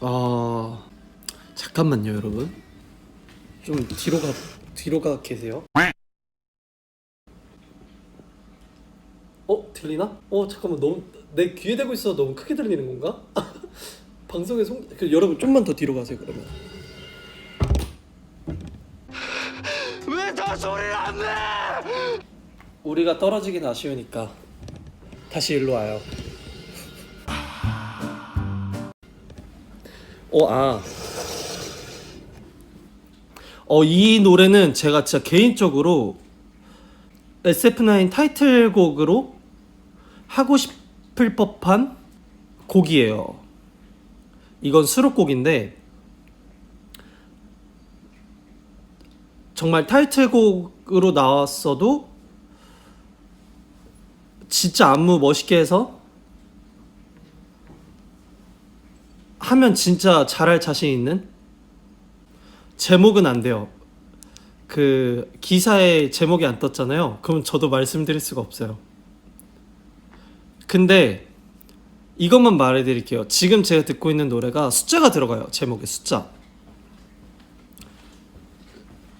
아 잠깐만요 여러분 좀 뒤로 가 뒤로 가 계세요 어 들리나? 어 잠깐만 너무 내 귀에 대고 있어 너무 크게 들리는 건가? 방송에 송 그, 여러분 좀만 더 뒤로 가세요 그러면 왜다 소리를 안 내? 우리가 떨어지긴 아쉬우니까 다시 일로 와요. 어, 아. 어, 이 노래는 제가 진짜 개인적으로 SF9 타이틀곡으로 하고 싶을 법한 곡이에요. 이건 수록곡인데 정말 타이틀곡으로 나왔어도 진짜 안무 멋있게 해서 하면 진짜 잘할 자신 있는 제목은 안 돼요. 그 기사에 제목이 안 떴잖아요. 그럼 저도 말씀드릴 수가 없어요. 근데 이것만 말해 드릴게요. 지금 제가 듣고 있는 노래가 숫자가 들어가요. 제목에 숫자.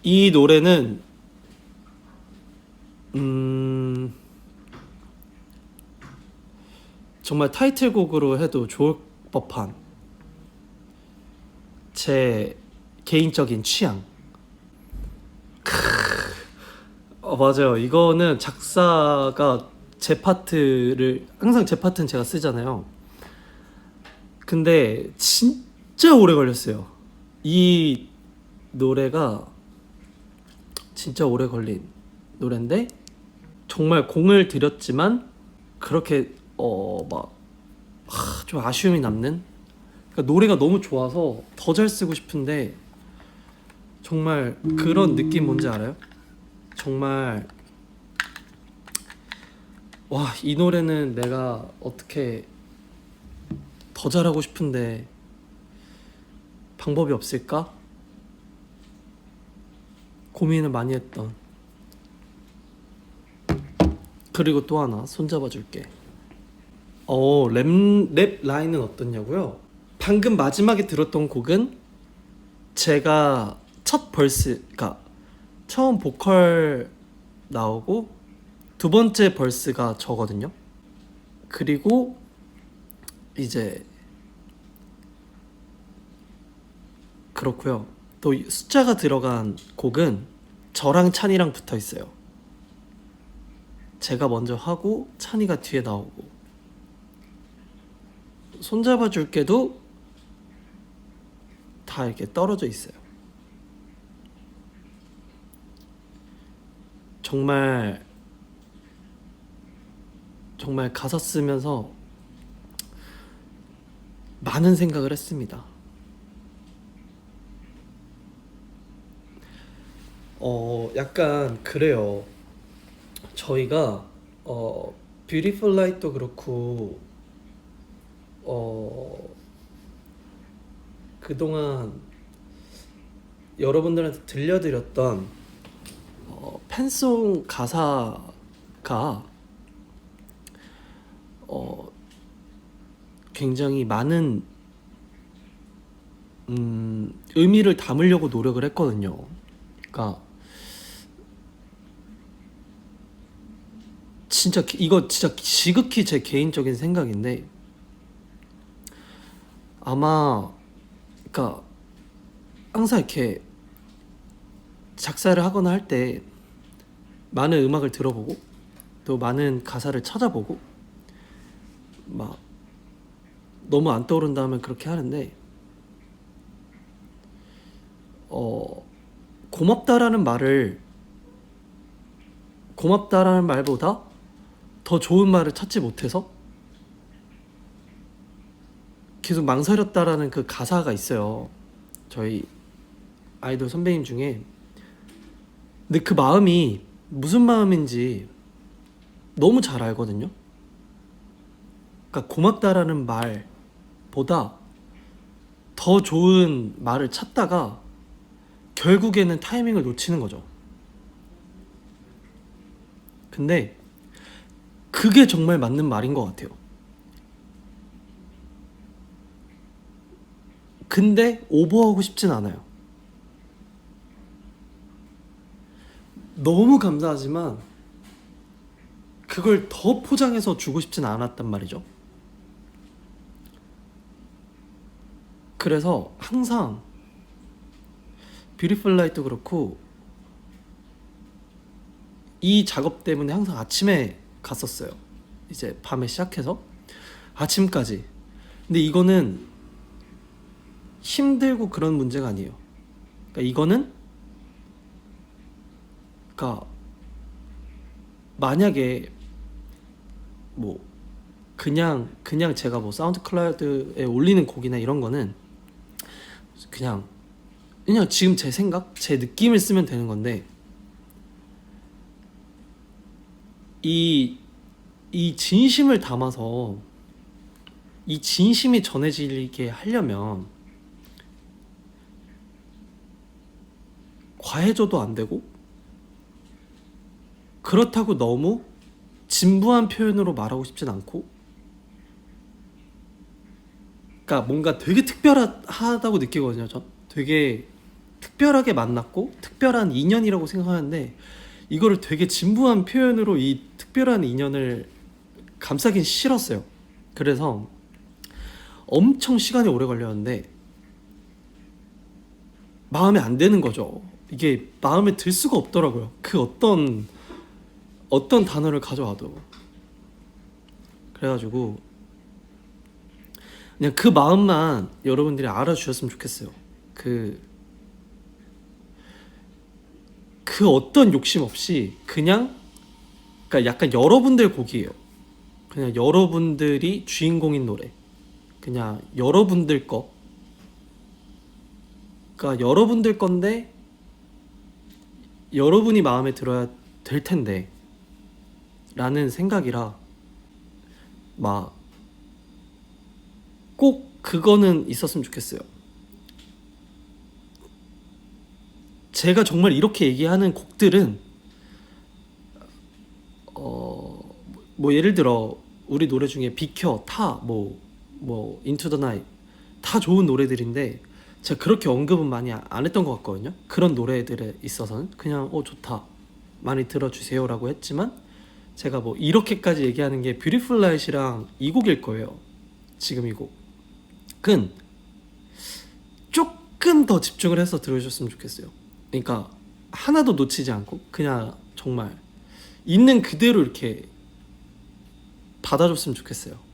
이 노래는 음 정말 타이틀곡으로 해도 좋을 법한 제 개인적인 취향. 크... 어, 맞아요. 이거는 작사가 제 파트를 항상 제 파트는 제가 쓰잖아요. 근데 진짜 오래 걸렸어요. 이 노래가 진짜 오래 걸린 노래인데 정말 공을 들였지만 그렇게 어막좀 아쉬움이 남는 그러니까 노래가 너무 좋아서 더 잘 쓰고 싶은데 정말 그런 느낌 뭔지 알아요? 정말 와 이 노래는 내가 어떻게 더 잘하고 싶은데 방법이 없을까? 고민을 많이 했던 그리고 또 하나 손잡아 줄게 어, 랩, 랩 라인은 어떻냐고요? 방금 마지막에 들었던 곡은 제가 첫 벌스, 그러니까 처음 보컬 나오고 두 번째 벌스가 저거든요. 그리고 이제 그렇고요. 또 숫자가 들어간 곡은 저랑 찬이랑 붙어 있어요. 제가 먼저 하고 찬이가 뒤에 나오고 손잡아 줄게도 다 이렇게 떨어져 있어요. 정말 정말 가사 쓰면서 많은 생각을 했습니다. 어, 약간 그래요. 저희가 어, 뷰티풀 라이트도 그렇고 어 그동안 여러분들한테 들려드렸던 어, 팬송 가사가 어 굉장히 많은 음, 의미를 담으려고 노력을 했거든요. 그러니까 진짜 기- 이거 진짜 지극히 제 개인적인 생각인데 아마 그러니까 항상 이렇게 작사를 하거나 할 때 많은 음악을 들어보고 또 많은 가사를 찾아보고 막 너무 안 떠오른다 하면 그렇게 하는데 어 고맙다라는 말을 고맙다라는 말보다 더 좋은 말을 찾지 못해서 계속 망설였다라는 그 가사가 있어요. 저희 아이돌 선배님 중에. 근데 그 마음이 무슨 마음인지 너무 잘 알거든요. 그러니까 고맙다라는 말보다 더 좋은 말을 찾다가 결국에는 타이밍을 놓치는 거죠. 근데 그게 정말 맞는 말인 것 같아요. 근데 오버하고 싶진 않아요. 너무 감사하지만 그걸 더 포장해서 주고 싶진 않았단 말이죠. 그래서 항상 뷰티풀 라이트도 그렇고 이 작업 때문에 항상 아침에 갔었어요. 이제 밤에 시작해서 아침까지. 근데 이거는 힘들고 그런 문제가 아니에요. 그러니까 이거는 그러니까 만약에 뭐 그냥 그냥 제가 뭐 사운드 클라우드에 올리는 곡이나 이런 거는 그냥 그냥 지금 제 생각, 제 느낌을 쓰면 되는 건데 이, 이 진심을 담아서 이 진심이 전해지게 하려면 과해져도 안 되고 그렇다고 너무 진부한 표현으로 말하고 싶진 않고 그러니까 뭔가 되게 특별하다고 느끼거든요 전. 되게 특별하게 만났고 특별한 인연이라고 생각하는데 이거를 되게 진부한 표현으로 이 특별한 인연을 감싸긴 싫었어요. 그래서 엄청 시간이 오래 걸렸는데 마음에 안 드는 거죠 이게 마음에 들 수가 없더라고요 그 어떤 어떤 단어를 가져와도 그래가지고 그냥 그 마음만 여러분들이 알아주셨으면 좋겠어요. 그, 그 어떤 욕심 없이 그냥, 그러니까 약간 여러분들 곡이에요. 그냥 여러분들이 주인공인 노래. 그냥 여러분들 거. 그러니까 여러분들 건데, 여러분이 마음에 들어야 될 텐데, 라는 생각이라, 막, 꼭 그거는 있었으면 좋겠어요. 제가 정말 이렇게 얘기하는 곡들은 어, 뭐 예를 들어 우리 노래 중에 비켜, 타, 뭐, 뭐 인투 더 나이 다 좋은 노래들인데 제가 그렇게 언급은 많이 안 했던 것 같거든요. 그런 노래들에 있어서는 그냥 어 좋다 많이 들어주세요라고 했지만 제가 뭐 이렇게까지 얘기하는 게 뷰티풀 라이트랑 이 곡일 거예요. 지금 이 곡. 은 조금 더 집중을 해서 들으셨으면 좋겠어요. 그러니까 하나도 놓치지 않고 그냥 정말 있는 그대로 이렇게 받아줬으면 좋겠어요.